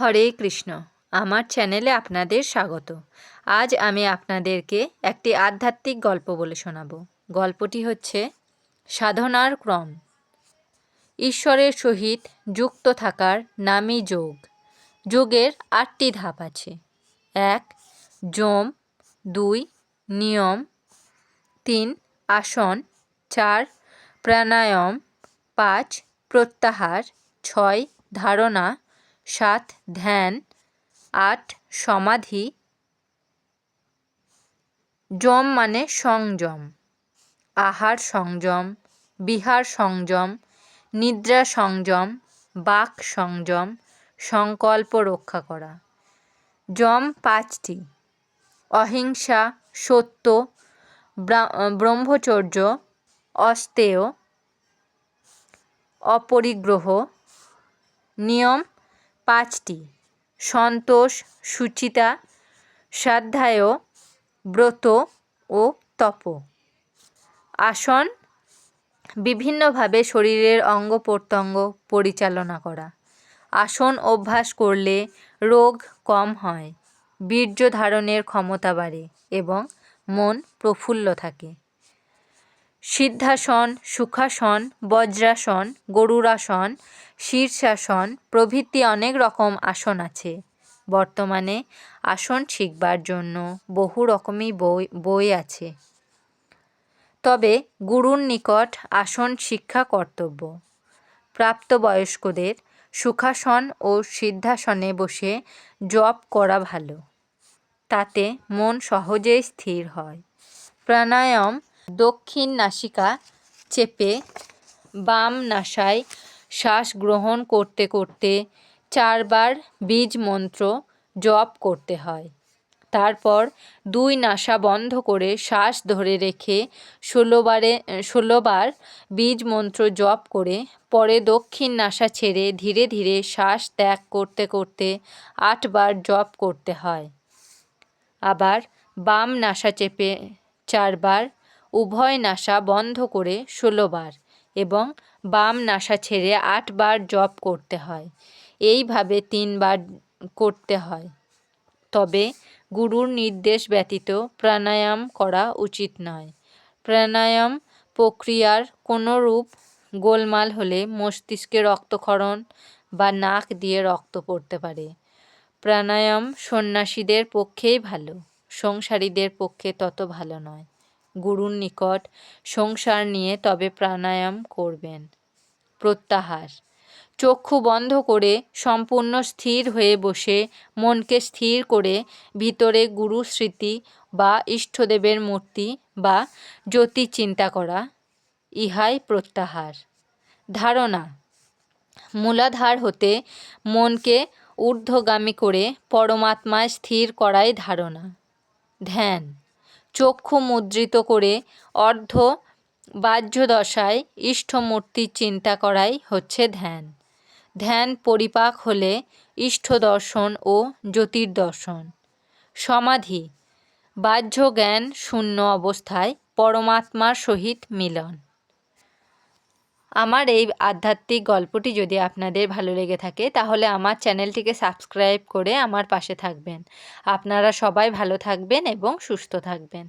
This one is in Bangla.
হরে কৃষ্ণ, আমার চ্যানেলে আপনাদের স্বাগত। আজ আমি আপনাদেরকে একটি আধ্যাত্মিক গল্প বলে শোনাব। গল্পটি হচ্ছে সাধনার ক্রম। ঈশ্বরের সহিত যুক্ত থাকার নামই যোগ। যোগের আটটি ধাপ আছে। এক, যম। দুই, নিয়ম। তিন, আসন। চার, প্রাণায়াম। পাঁচ, প্রত্যাহার। ছয়, ধারণা। সাত, ধ্যান। আট, সমাধি। যম মানে সংযম। আহার সংযম, বিহার সংযম, নিদ্রা সংযম, বাক সংযম, সংকল্প রক্ষা করা। যম পাঁচটি। অহিংসা, সত্য ব্রহ্মচর্য, অস্তেয়, অপরিগ্রহ, নিয়ম পাঁচটি। সন্তোষ, সুচিতা স্বাধ্যায় ব্রত ও তপ। আসন বিভিন্নভাবে শরীরের অঙ্গ প্রত্যঙ্গ পরিচালনা করা। আসন অভ্যাস করলে রোগ কম হয়, বীর্য ধারণের ক্ষমতা বাড়ে এবং মন প্রফুল্ল থাকে। সিদ্ধাসন, সুখাসন, বজ্রাসন, গরুরাসন, শীর্ষাসন প্রভৃতি অনেক রকম আসন আছে। বর্তমানে আসন শিখবার জন্য বহু রকমই বই বই আছে। তবে গুরুর নিকট আসন শিক্ষা কর্তব্য। প্রাপ্তবয়স্কদের সুখাসন ও সিদ্ধাসনে বসে জপ করা ভালো। তাতে মন সহজেই স্থির হয়। প্রাণায়াম দক্ষিণ নাসিকা চেপে বাম নাসায় শ্বাস গ্রহণ করতে করতে চারবার বীজ মন্ত্র জপ করতে হয়। তারপর দুই নাসা বন্ধ করে শ্বাস ধরে রেখে ষোলোবারে ষোলোবার বীজ মন্ত্র জপ করে পরে দক্ষিণ নাসা ছেড়ে ধীরে ধীরে শ্বাস ত্যাগ করতে করতে আটবার জপ করতে হয়। আবার বাম নাসা চেপে চারবার উভয় নাসা বন্ধ করে ষোলোবার এবং বাম নাসা ছেড়ে আটবার জপ করতে হয়। এইভাবে তিনবার করতে হয়। তবে গুরুর নির্দেশ ব্যতীত প্রাণায়াম করা উচিত নয়। প্রাণায়াম প্রক্রিয়ার কোনো রূপ গোলমাল হলে মস্তিষ্কে রক্তক্ষরণ বা নাক দিয়ে রক্ত পড়তে পারে। প্রাণায়াম সন্ন্যাসীদের পক্ষেই ভালো, সংসারীদের পক্ষে তত ভালো নয়। গুরুর নিকট সংসার নিয়ে তবে প্রাণায়াম করবেন। প্রত্যাহার। চক্ষু বন্ধ করে সম্পূর্ণ স্থির হয়ে বসে মনকে স্থির করে ভিতরে গুরু স্মৃতি বা ইষ্টদেবের মূর্তি বা জ্যোতি চিন্তা করা, ইহাই প্রত্যাহার। ধারণা। মূলাধার হতে মনকে ঊর্ধ্বগামী করে পরমাত্মায় স্থির করাই ধারণা। ধ্যান। চক্ষু মুদ্রিত করে অর্ধ বাহ্যদশায় ইষ্টমূর্তির চিন্তা করাই হচ্ছে ধ্যান। ধ্যান পরিপাক হলে ইষ্ট দর্শন ও জ্যোতির্দর্শন। সমাধি। বাহ্য জ্ঞান শূন্য অবস্থায় পরমাত্মার সহিত মিলন। আমার এই আধ্যাত্মিক গল্পটি যদি আপনাদের ভালো লেগে থাকে, তাহলে আমার চ্যানেলটিকে সাবস্ক্রাইব করে আমার পাশে থাকবেন। আপনারা সবাই ভালো থাকবেন এবং সুস্থ থাকবেন।